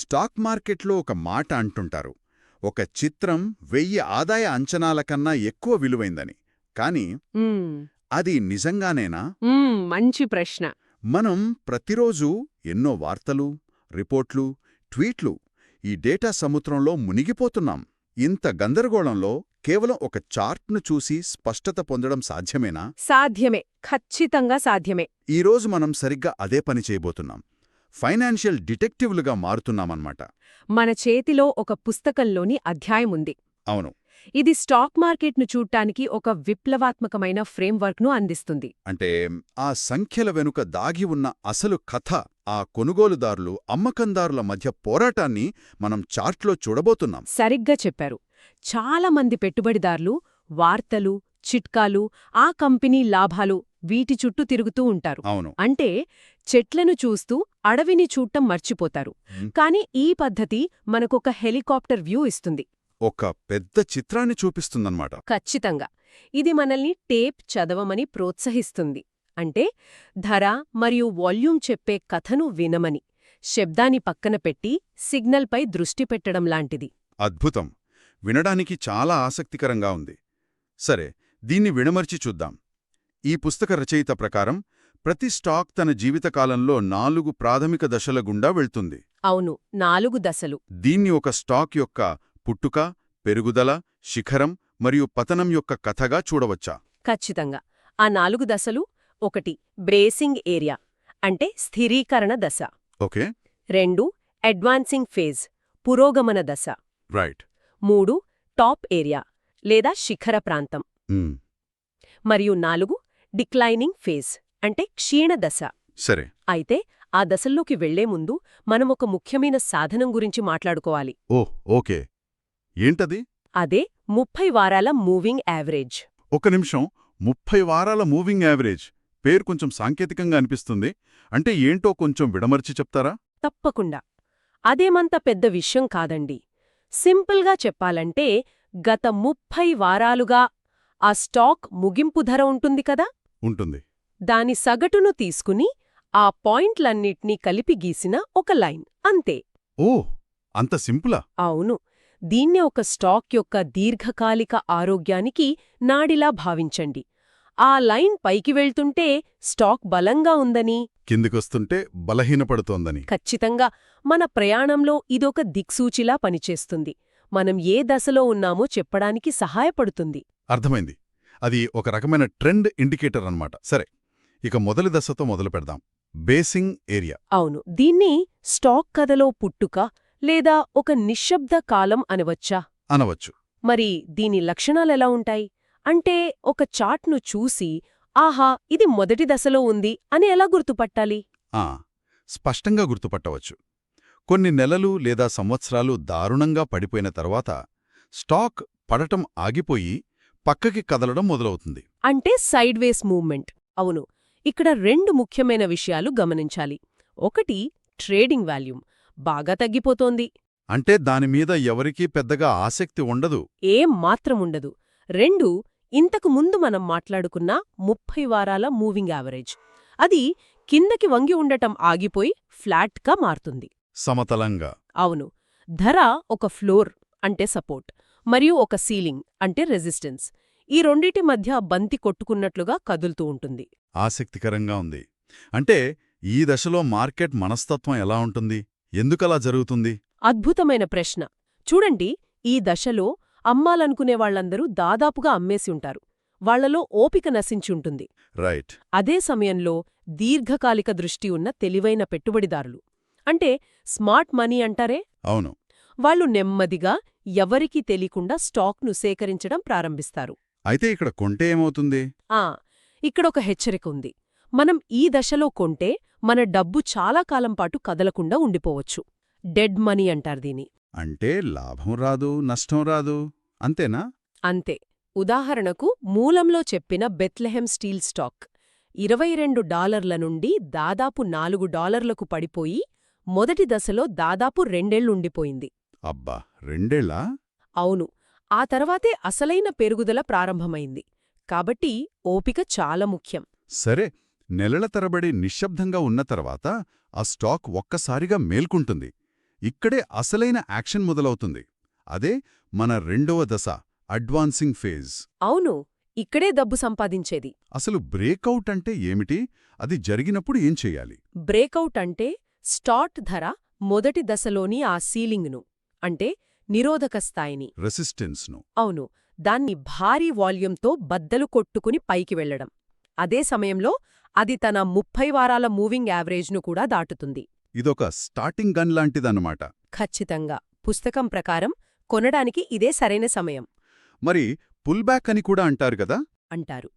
Stock మార్కెట్లో ఒక మాట అంటుంటారు. ఒక చిత్రం వెయ్యి ఆదాయ అంచనాల కన్నా ఎక్కువ విలువైందని. కాని. అది నిజంగానేనా? మంచి ప్రశ్న. మనం ప్రతిరోజూ ఎన్నో వార్తలు రిపోర్ట్లు ట్వీట్లు ఈ డేటా సముద్రంలో మునిగిపోతున్నాం. ఇంత గందరగోళంలో కేవలం ఒక చార్ట్ను చూసి స్పష్టత పొందడం సాధ్యమేనా? సాధ్యమే. ఖచ్చితంగా సాధ్యమే. ఈరోజు మనం సరిగ్గా అదే పని చేయబోతున్నాం. ఫైనాన్షియల్ డిటెక్టివ్లుగా మారుతున్నామన్నమాట. మన చేతిలో ఒక పుస్తకంలోని అధ్యాయం ఉంది. అవును. ఇది స్టాక్ మార్కెట్ను చూడ్డానికి ఒక విప్లవాత్మకమైన ఫ్రేమ్వర్క్ను అందిస్తుంది. అంటే ఆ సంఖ్యల వెనుక దాగి ఉన్న అసలు కథ ఆ కొనుగోలుదారులు అమ్మకందారుల మధ్య పోరాటాన్ని మనం చార్ట్లో చూడబోతున్నాం. సరిగ్గా చెప్పారు. చాలా మంది పెట్టుబడిదారులు వార్తలు చిట్కాలు ఆ కంపెనీ లాభాలు వీటి చుట్టూ తిరుగుతూ ఉంటారు. అవును. అంటే చెట్లను చూస్తూ అడవిని చూడటం మర్చిపోతారు. కాని ఈ పద్ధతి మనకొక హెలికాప్టర్ వ్యూ ఇస్తుంది. ఒక పెద్ద చిత్రాన్ని చూపిస్తుందన్నమాట. ఖచ్చితంగా. ఇది మనల్ని టేప్ చదవమని ప్రోత్సహిస్తుంది. అంటే ధర మరియు వాల్యూమ్ చెప్పే కథను వినమని శబ్దాన్ని పక్కన పెట్టి సిగ్నల్పై దృష్టి పెట్టడం లాంటిది. అద్భుతం. వినడానికి చాలా ఆసక్తికరంగా ఉంది. సరే దీన్ని విడమర్చి చూద్దాం. ఈ పుస్తక రచయిత ప్రకారం ప్రతి స్టాక్ తన జీవితకాలంలో నాలుగు ప్రాథమిక దశల గుండా వెళ్తుంది. అవును నాలుగు దశలు. దీన్ని ఒక స్టాక్ యొక్క పుట్టుక పెరుగుదల శిఖరం మరియు పతనం యొక్క కథగా చూడవచ్చా? ఖచ్చితంగా. ఆ నాలుగు దశలు ఒకటి బ్రేసింగ్ ఏరియా అంటే స్థిరీకరణ దశ. ఓకే. రెండు అడ్వాన్సింగ్ ఫేజ్ పురోగమన దశ. రైట్. మూడు టాప్ ఏరియా లేదా శిఖర ప్రాంతం. మరియు నాలుగు డిక్లైనింగ్ ఫేజ్ అంటే క్షీణ దశ. సరే. అయితే ఆ దశల్లోకి వెళ్ళే ముందు మనం ఒక ముఖ్యమైన సాధనం గురించి మాట్లాడుకోవాలి. ఓ ఓకే. ఏంటది? అదే ముప్పై వారాల మూవింగ్ యావరేజ్. ఒక నిమిషం. ముప్పై వారాల మూవింగ్ యావరేజ్. పేరు కొంచెం సాంకేతికంగా అనిపిస్తుంది. అంటే ఏంటో కొంచెం విడమర్చి చెప్తారా? తప్పకుండా. అదేమంత పెద్ద విషయం కాదండి. సింపుల్గా చెప్పాలంటే గత ముప్పై వారాలుగా ఆ స్టాక్ ముగింపు ధర ఉంటుంది కదా? ఉంటుంది. దాని సగటును తీసుకుని ఆ పాయింట్లన్నిట్నీ కలిపి గీసిన ఒక లైన్ అంతే. ఓ అంత సింపులా. అవును. దీన్నే ఒక స్టాక్ యొక్క దీర్ఘకాలిక ఆరోగ్యానికి నాడిలా భావించండి. ఆ లైన్ పైకి వెళ్తుంటే స్టాక్ బలంగా ఉందని. కిందికొస్తుంటే బలహీనపడుతోందని. ఖచ్చితంగా. మన ప్రయాణంలో ఇదొక దిక్సూచిలా పనిచేస్తుంది. మనం ఏ దశలో ఉన్నామో చెప్పడానికి సహాయపడుతుంది. అర్థమైంది. అది ఒక రకమైన ట్రెండ్ ఇండికేటర్ అన్నమాట. సరే ఇక మొదటి దశతో మొదలు పెడదాం. Basing area. అవును దీన్ని స్టాక్ కథలో పుట్టుక లేదా ఒక నిశ్శబ్ద కాలం అనవచ్చా? అనవచ్చు. మరి దీని లక్షణాలెలా ఉంటాయి? అంటే ఒక చార్ట్ను చూసి ఆహా ఇది మొదటి దశలో ఉంది అని ఎలా గుర్తుపట్టాలి? ఆ స్పష్టంగా గుర్తుపట్టవచ్చు. కొన్ని నెలలు లేదా సంవత్సరాలు దారుణంగా పడిపోయిన తర్వాత స్టాక్ పడటం ఆగిపోయి పక్కకి కదలడం మొదలవుతుంది. అంటే సైడ్ వేస్ మూవ్మెంట్. అవును. ఇక్కడ రెండు ముఖ్యమైన విషయాలు గమనించాలి. ఒకటి ట్రేడింగ్ వాల్యూమ్. బాగా తగ్గిపోతోంది. అంటే దానిమీద ఎవరికీ పెద్దగా ఆసక్తి ఉండదు. ఏం మాత్రముండదు రెండు ఇంతకు ముందు మనం మాట్లాడుకున్న ముప్పై వారాల మూవింగ్ యావరేజ్. అది కిందకి వంగి ఉండటం ఆగిపోయి ఫ్లాట్గా మారుతుంది. సమతలంగా. అవును. ధర ఒక ఫ్లోర్ అంటే సపోర్ట్. మరియు ఒక సీలింగ్ అంటే రెసిస్టెన్స్. ఈ రెండిటి మధ్య బంతి కొట్టుకున్నట్లుగా కదులుతూ ఉంటుంది. ఆసక్తికరంగా ఉంది. అంటే ఈ దశలో మార్కెట్ మనస్తత్వం ఎలా ఉంటుంది? ఎందుకలా జరుగుతుంది? అద్భుతమైన ప్రశ్న. చూడండి ఈ దశలో అమ్మాలనుకునే వాళ్ళందరూ దాదాపుగా అమ్మేసి ఉంటారు. వాళ్ళలో ఓపిక నశించి ఉంటుంది. రైట్. అదే సమయంలో దీర్ఘకాలిక దృష్టి ఉన్న తెలివైన పెట్టుబడిదారులు. అంటే స్మార్ట్ మనీ అంటారే? అవును. వాళ్ళు నెమ్మదిగా ఎవరికీ తెలియకుండా స్టాక్ను సేకరించడం ప్రారంభిస్తారు. అయితే ఇక్కడ కొంటే ఏమవుతుంది? ఆ ఇక్కడొక హెచ్చరిక ఉంది మనం ఈ దశలో కొంటే మన డబ్బు చాలా కాలం పాటు కదలకుండా ఉండిపోవచ్చు. డెడ్ మనీ అంటారు దీని అంటే లాభం రాదు నష్టం రాదు అంతేనా? అంతే. ఉదాహరణకు మూలంలో చెప్పిన బెత్లెహెం స్టీల్ స్టాక్ ఇరవై రెండు డాలర్ల నుండి దాదాపు నాలుగు డాలర్లకు పడిపోయి మొదటి దశలో దాదాపు రెండేళ్ళుండిపోయింది అబ్బా రెండేళ్ళా అవును. ఆ తర్వాతే అసలైన పెరుగుదల ప్రారంభమైంది. కాబట్టి ఓపిక చాలా ముఖ్యం. సరే నెలల తరబడి నిశ్శబ్దంగా ఉన్న తర్వాత ఆ స్టాక్ ఒక్కసారిగా మేల్కుంటుంది. ఇక్కడే అసలైన యాక్షన్ మొదలవుతుంది. అదే మన రెండవ దశ అడ్వాన్సింగ్ ఫేజ్. అవును ఇక్కడే డబ్బు సంపాదించేది. అసలు బ్రేకౌట్ అంటే ఏమిటి? అది జరిగినప్పుడు ఏం చెయ్యాలి బ్రేకౌట్ అంటే స్టార్ట్ ధర మొదటి దశలోని ఆ సీలింగ్ను. అంటే నిరోధక స్థాయిని. రెసిస్టెన్స్ను. అవును దాన్ని భారీ వాల్యూమ్తో బద్దలు కొట్టుకుని పైకి వెళ్ళడం అదే సమయంలో అది తన ముప్పై వారాల మూవింగ్ యావరేజ్ను కూడా దాటుతుంది. ఇదొక స్టార్టింగ్ గన్ లాంటిదన్నమాట. ఖచ్చితంగా. పుస్తకం ప్రకారం కొనడానికి ఇదే సరైన సమయం. మరి పుల్ బ్యాక్ అని కూడా అంటారు కదా? అంటారు.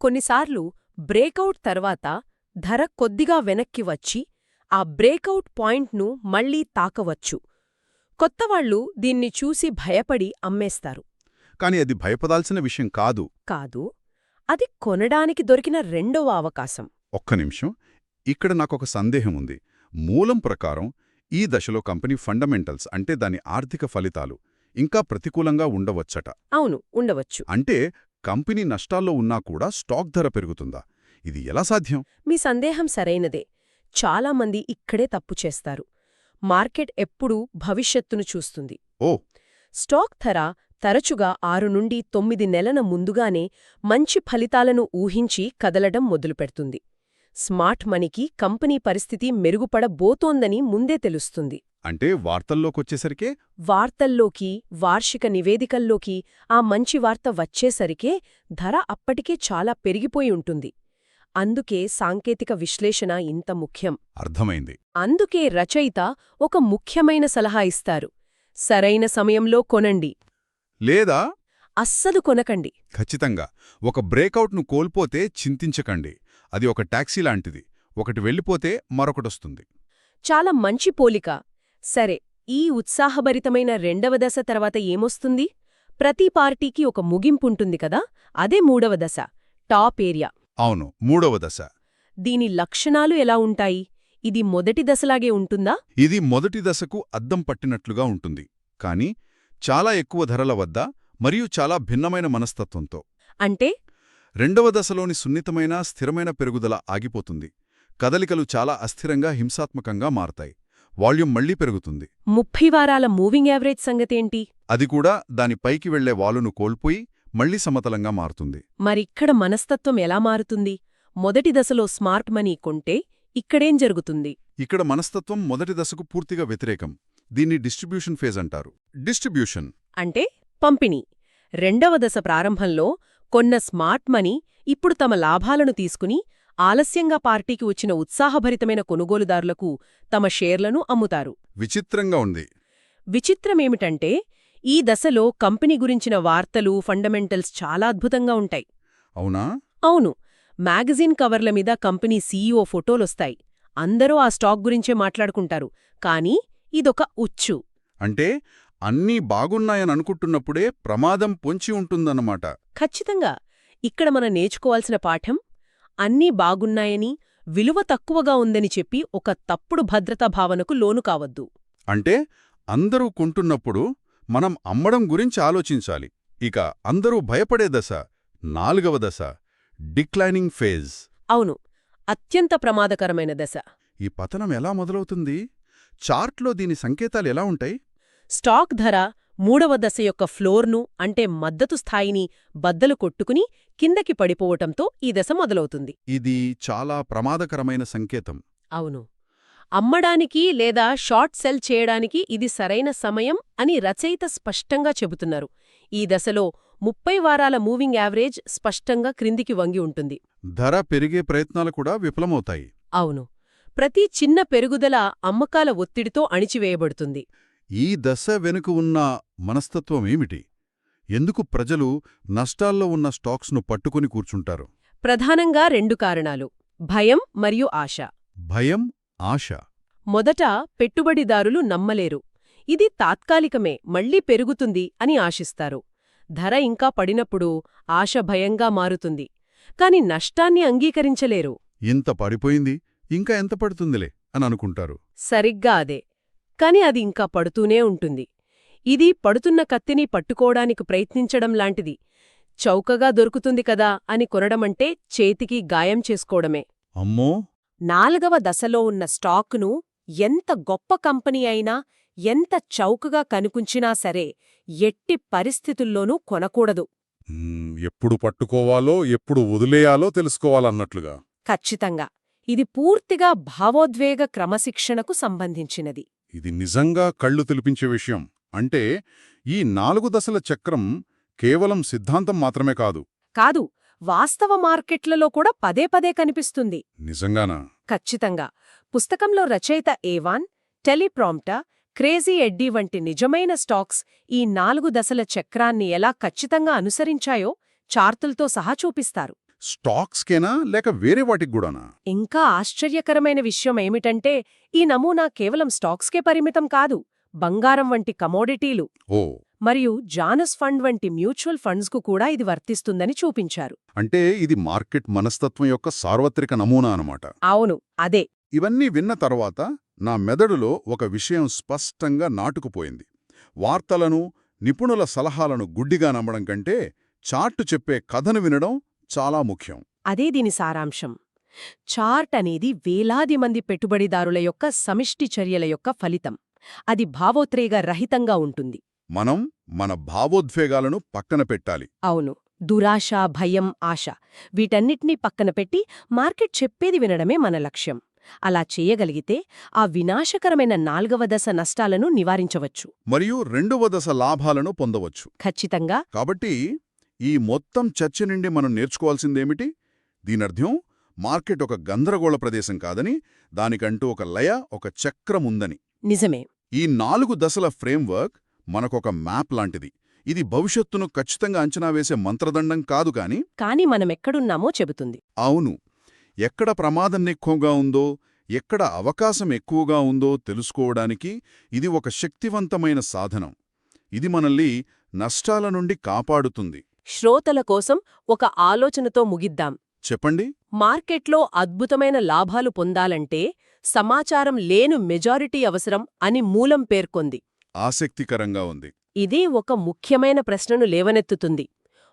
కొన్నిసార్లు బ్రేకౌట్ తర్వాత ధర కొద్దిగా వెనక్కి వచ్చి ఆ బ్రేకౌట్ పాయింట్ను మళ్ళీ తాకవచ్చు. కొత్తవాళ్ళు దీన్ని చూసి భయపడి అమ్మేస్తారు. కాని అది భయపడాల్సిన విషయం కాదు. కాదు. అది కొనడానికి దొరికిన రెండవ అవకాశం. ఒక్క నిమిషం. ఇక్కడ నాకొక సందేహం ఉంది. మూలం ప్రకారం ఈ దశలో కంపెనీ ఫండమెంటల్స్ అంటే దాని ఆర్థిక ఫలితాలు ఇంకా ప్రతికూలంగా ఉండవచ్చట. అవును ఉండవచ్చు. అంటే కంపెనీ నష్టాల్లో ఉన్నా కూడా స్టాక్ ధర పెరుగుతుందా? ఇది ఎలా సాధ్యం? మీ సందేహం సరైనదే. చాలామంది ఇక్కడే తప్పు చేస్తారు. మార్కెట్ ఎప్పుడూ భవిష్యత్తును చూస్తుంది. ఓ! స్టాక్ ధర తరచుగా ఆరు నుండి తొమ్మిది నెలల ముందుగానే మంచి ఫలితాలను ఊహించి కదలడం మొదలుపెడుతుంది. స్మార్ట్ మనీకి కంపెనీ పరిస్థితి మెరుగుపడబోతోందని ముందే తెలుస్తుంది. అంటే వార్తల్లోకొచ్చేసరికే? వార్తల్లోకి వార్షిక నివేదికల్లోకి ఆ మంచి వార్త వచ్చేసరికే ధర అప్పటికే చాలా పెరిగిపోయి ఉంటుంది. అందుకే సాంకేతిక విశ్లేషణ ఇంత ముఖ్యం. అర్థమైంది. అందుకే రచయిత ఒక ముఖ్యమైన సలహా ఇస్తారు. సరైన సమయంలో కొనండి. లేదా? అస్సలు కొనకండి. ఖచ్చితంగా. ఒక బ్రేకౌట్ను కోల్పోతే చింతించకండి. అది ఒక టాక్సీ లాంటిది. ఒకటి వెళ్ళిపోతే మరొకటొస్తుంది చాలా మంచి పోలిక. సరే ఈ ఉత్సాహభరితమైన రెండవ దశ తర్వాత ఏమొస్తుంది? ప్రతి పార్టీకి ఒక ముగింపుంటుంది కదా? అదే మూడవ దశ. Top area. అవును మూడవ దశ. దీని లక్షణాలు ఎలా ఉంటాయి? ఇది మొదటి దశలాగే ఉంటుందా? ఇది మొదటి దశకు అద్దం పట్టినట్లుగా ఉంటుంది. కాని చాలా ఎక్కువ ధరల వద్ద మరియు చాలా భిన్నమైన మనస్తత్వంతో. అంటే? రెండవ దశలోని సున్నితమైన స్థిరమైన పెరుగుదల ఆగిపోతుంది. కదలికలు చాలా అస్థిరంగా హింసాత్మకంగా మారతాయి. వాల్యూమ్ మళ్ళీ పెరుగుతుంది. ముప్పై వారాల మూవింగ్ యావరేజ్ సంగతేంటి? అది కూడా దాని పైకి వెళ్ళే వాలును కోల్పోయి మళ్ళీ సమతలంగా మారుతుంది. మరిక్కడ మనస్తత్వం ఎలా మారుతుంది? మొదటి దశలో స్మార్ట్ మనీ కొంటే ఇక్కడేం జరుగుతుంది? ఇక్కడ మనస్తత్వం మొదటి దశకు పూర్తిగా వ్యతిరేకం. దీన్ని డిస్ట్రిబ్యూషన్ ఫేజ్ అంటారు. డిస్ట్రిబ్యూషన్ అంటే పంపిణీ. రెండవ దశ ప్రారంభంలో కొన్న స్మార్ట్ మనీ ఇప్పుడు తమ లాభాలను తీసుకుని ఆలస్యంగా పార్టీకి వచ్చిన ఉత్సాహభరితమైన కొనుగోలుదారులకు తమ షేర్లను అమ్ముతారు. విచిత్రంగా ఉంది. విచిత్రమేమిటంటే ఈ దశలో కంపెనీ గురించిన వార్తలు ఫండమెంటల్స్ చాలా అద్భుతంగా ఉంటాయి. అవునా? అవును. మ్యాగజీన్ కవర్ల మీద కంపెనీ సీఈఓ ఫోటోలొస్తాయి. అందరూ ఆ స్టాక్ గురించే మాట్లాడుకుంటారు. కానీ ఇదొక ఉచ్చు. అంటే అన్నీ బాగున్నాయని అనుకుంటున్నప్పుడే ప్రమాదం పొంచి ఉంటుందన్నమాట. ఖచ్చితంగా. ఇక్కడ మన నేర్చుకోవాల్సిన పాఠం అన్నీ బాగున్నాయని విలువ తక్కువగా ఉందని చెప్పి ఒక తప్పుడు భద్రతా భావనకు లోను కావద్దు. అంటే అందరూ కొంటున్నప్పుడు మనం అమ్మడం గురించి ఆలోచించాలి. ఇక అందరూ భయపడే దశ నాలుగవ దశ డిక్లైనింగ్ ఫేజ్. అవును అత్యంత ప్రమాదకరమైన దశ. ఈ పతనం ఎలా మొదలవుతుంది? చార్ట్లో దీని సంకేతాలు ఎలా ఉంటాయి? స్టాక్ ధర మూడవ దశ యొక్క ఫ్లోర్ను అంటే మద్దతు స్థాయిని బద్దలు కొట్టుకుని కిందకి పడిపోవటంతో ఈ దశ మొదలవుతుంది. ఇది చాలా ప్రమాదకరమైన సంకేతం. అవును. అమ్మడానికి లేదా షార్ట్ సెల్ చేయడానికి ఇది సరైన సమయం అని రచయిత స్పష్టంగా చెబుతున్నారు. ఈ దశలో ముప్పై వారాల మూవింగ్ యావరేజ్ స్పష్టంగా క్రిందికి వంగి ఉంటుంది. ధర పెరిగే ప్రయత్నాలు కూడా విఫలమవుతాయి. అవును. ప్రతి చిన్న పెరుగుదల అమ్మకాల ఒత్తిడితో అణిచివేయబడుతుంది. ఈ దశ వెనుక ఉన్న మనస్తత్వం ఏమిటి? ఎందుకు ప్రజలు నష్టాల్లో ఉన్న స్టాక్స్ను పట్టుకుని కూర్చుంటారు? ప్రధానంగా రెండు కారణాలు. భయం మరియు ఆశ. భయం ఆశ. మొదట పెట్టుబడిదారులు నమ్మలేరు. ఇది తాత్కాలికమే మళ్ళీ పెరుగుతుంది అని ఆశిస్తారు. ధర ఇంకా పడినప్పుడు ఆశ భయంగా మారుతుంది. కాని నష్టాన్ని అంగీకరించలేరు. ఇంత పడిపోయింది ఇంకా ఎంత పడుతుందిలే అని అనుకుంటారు. సరిగ్గా అదే. కాని అది ఇంకా పడుతూనే ఉంటుంది. ఇది పడుతున్న కత్తిని పట్టుకోవడానికి ప్రయత్నించడం లాంటిది. చౌకగా దొరుకుతుంది కదా అని కొనడమంటే చేతికి గాయం చేసుకోవడమే. అమ్మో! నాలుగవ దశలో ఉన్న స్టాకును ఎంత గొప్ప కంపెనీ అయినా ఎంత చౌకగా కనుకుంచినా సరే ఎట్టి పరిస్థితుల్లోనూ కొనకూడదు. ఎప్పుడు పట్టుకోవాలో ఎప్పుడు వదిలేయాలో తెలుసుకోవాలన్నట్లుగా. ఖచ్చితంగా. ఇది పూర్తిగా భావోద్వేగ క్రమశిక్షణకు సంబంధించినది. ఇది నిజంగా కళ్ళు తెలిపించే విషయం. అంటే ఈ నాలుగు దశల చక్రం కేవలం సిద్ధాంతం మాత్రమే కాదు. కాదు వాస్తవ మార్కెట్లలో కూడా పదే పదే కనిపిస్తుంది. నిజంగానా? ఖచ్చితంగా. పుస్తకంలో రచయిత ఏవాన్ టెలిప్రాంప్టా క్రేజీ ఎడ్డీ వంటి నిజమైన స్టాక్స్ ఈ నాలుగు దశల చక్రాన్ని ఎలా ఖచ్చితంగా అనుసరించాయో చార్తులతో సహా చూపిస్తారు. స్టాక్స్కేనా లేక వేరే వాటికి కూడానా? ఇంకా ఆశ్చర్యకరమైన విషయం ఏమిటంటే ఈ నమూనా కేవలం స్టాక్స్కే పరిమితం కాదు బంగారం వంటి కమోడిటీలు. ఓ మరియు జానస్ ఫండ్ వంటి మ్యూచువల్ ఫండ్స్కు కూడా ఇది వర్తిస్తుందని చూపించారు. అంటే ఇది మార్కెట్ మనస్తత్వం యొక్క సార్వత్రిక నమూనా అనమాట అవును అదే. ఇవన్నీ విన్న తర్వాత నా మెదడులో ఒక విషయం స్పష్టంగా నాటుకుపోయింది. వార్తలను నిపుణుల సలహాలను గుడ్డిగా నమ్మడం కంటే చార్టు చెప్పే కథను వినడం చాలా ముఖ్యం. అదే దీని సారాంశం. చార్ట్ అనేది వేలాది మంది పెట్టుబడిదారుల యొక్క సమిష్టి చర్యల యొక్క ఫలితం. అది భావోద్రేగ రహితంగా ఉంటుంది. మనం మన భావోద్వేగాలను పక్కన పెట్టాలి. అవును. దురాశ భయం ఆశ వీటన్నిటినీ పక్కన పెట్టి మార్కెట్ చెప్పేది వినడమే మన లక్ష్యం. అలా చేయగలిగితే ఆ వినాశకరమైన నాల్గవ దశ నష్టాలను నివారించవచ్చు. మరియు రెండవ దశ లాభాలను పొందవచ్చు. ఖచ్చితంగా. కాబట్టి ఈ మొత్తం చర్చ నుండి మనం నేర్చుకోవాల్సిందేమిటి? దీనర్థం మార్కెట్ ఒక గందరగోళ ప్రదేశం కాదని దానికంటూ ఒక లయ ఒక చక్రం ఉందని. నిజమే. ఈ నాలుగు దశల ఫ్రేమ్వర్క్ మనకొక మ్యాప్ లాంటిది. ఇది భవిష్యత్తును ఖచ్చితంగా అంచనా వేసే మంత్రదండం కాదు కాని కాని మనమెక్కడున్నామో చెబుతుంది. అవును. ఎక్కడ ప్రమాదం ఎక్కువగా ఉందో ఎక్కడ అవకాశం ఎక్కువగా ఉందో తెలుసుకోవడానికి ఇది ఒక శక్తివంతమైన సాధనం. ఇది మనల్ని నష్టాల నుండి కాపాడుతుంది. శ్రోతల కోసం ఒక ఆలోచనతో ముగిద్దాం. చెప్పండి? మార్కెట్లో అద్భుతమైన లాభాలు పొందాలంటే సమాచారం లేను మెజారిటీ అవసరం అని మూలం పేర్కొంది. ఆసక్తికరంగా ఉంది. ఇది ఒక ముఖ్యమైన ప్రశ్నను లేవనెత్తుతుంది.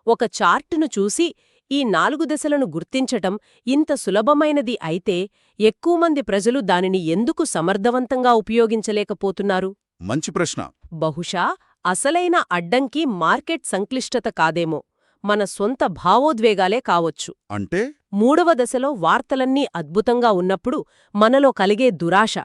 ఒక చార్టును చూసి ఈ నాలుగు దశలను గుర్తించటం ఇంత సులభమైనది అయితే ఎక్కువ మంది ప్రజలు దానిని ఎందుకు సమర్థవంతంగా ఉపయోగించలేకపోతున్నారు? మంచి ప్రశ్న. బహుశా అసలైన అడ్డంకి మార్కెట్ సంక్లిష్టత కాదేమో. మన సొంత భావోద్వేగాలే కావచ్చు. అంటే? మూడవ దశలో వార్తలన్నీ అద్భుతంగా ఉన్నప్పుడు మనలో కలిగే దురాశ.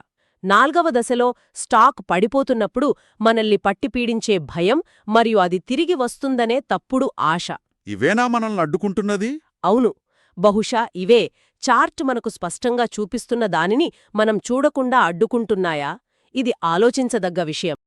నాల్గవ దశలో స్టాక్ పడిపోతున్నప్పుడు మనల్ని పట్టిపీడించే భయం మరియు అది తిరిగి వస్తుందనే తప్పుడు ఆశ. ఇవేనా మనల్ని అడ్డుకుంటున్నది? అవును. బహుశా ఇవే. చార్ట్ మనకు స్పష్టంగా చూపిస్తున్న దానిని మనం చూడకుండా అడ్డుకుంటున్నాయా? ఇది ఆలోచించదగ్గ విషయం.